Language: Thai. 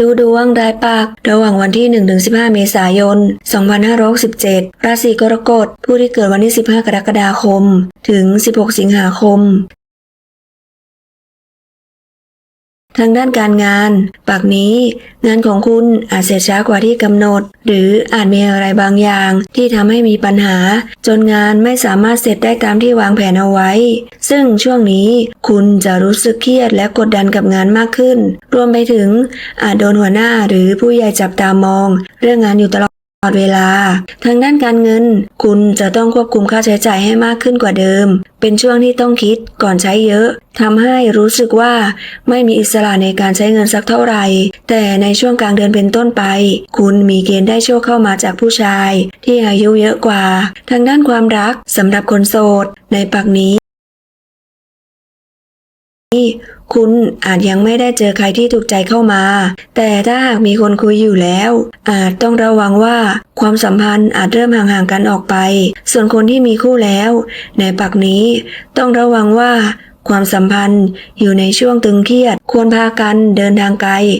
ดูดวงรายปักระหว่างวันที่ 1-15 เมษายน 2567 ราศีกรกฎ ผู้ที่เกิดวันที่ 15 กรกฎาคม ถึง 16 สิงหาคม ทางด้านการงานปากนี้ งานของคุณอาจเสร็จช้ากว่าที่กำหนด หรืออาจมีอะไรบางอย่าง ที่ทำให้มีปัญหา จนงานไม่สามารถเสร็จได้ตามที่วางแผนเอาไว้ ซึ่งช่วงนี้คุณจะรู้สึกเครียดและกดดันกับงานมากขึ้น รวมไปถึงอาจโดนหัวหน้าหรือผู้ใหญ่จับตามอง เรื่องงานอยู่ตลอด ลอดเวลา ทางด้านการเงิน คุณจะต้องควบคุมค่าใช้จ่ายให้มากขึ้นกว่าเดิม เป็นช่วงที่ต้องคิดก่อนใช้เยอะทำให้รู้สึกว่าไม่มีอิสระในการใช้เงินสักเท่าไหร่ แต่ในช่วงกลางเดือนเป็นต้นไป คุณมีเกณฑ์ได้โชคเข้ามาจากผู้ชาย ที่อายุเยอะกว่า ทางด้านความรักสำหรับคนโสด ในปักนี นี้คุณอาจยังไม่ได้เจอใครที่ถูกใจเข้ามา แต่ถ้าหากมีคนคุยอยู่แล้ว อาจต้องระวังว่าความสัมพันธ์อาจเริ่มห่างๆกันออกไป ส่วนคนที่มีคู่แล้ว ในปักนี้ต้องระวังว่าความสัมพันธ์อยู่ในช่วงตึงเครียด ควรพากันเดินทางไกล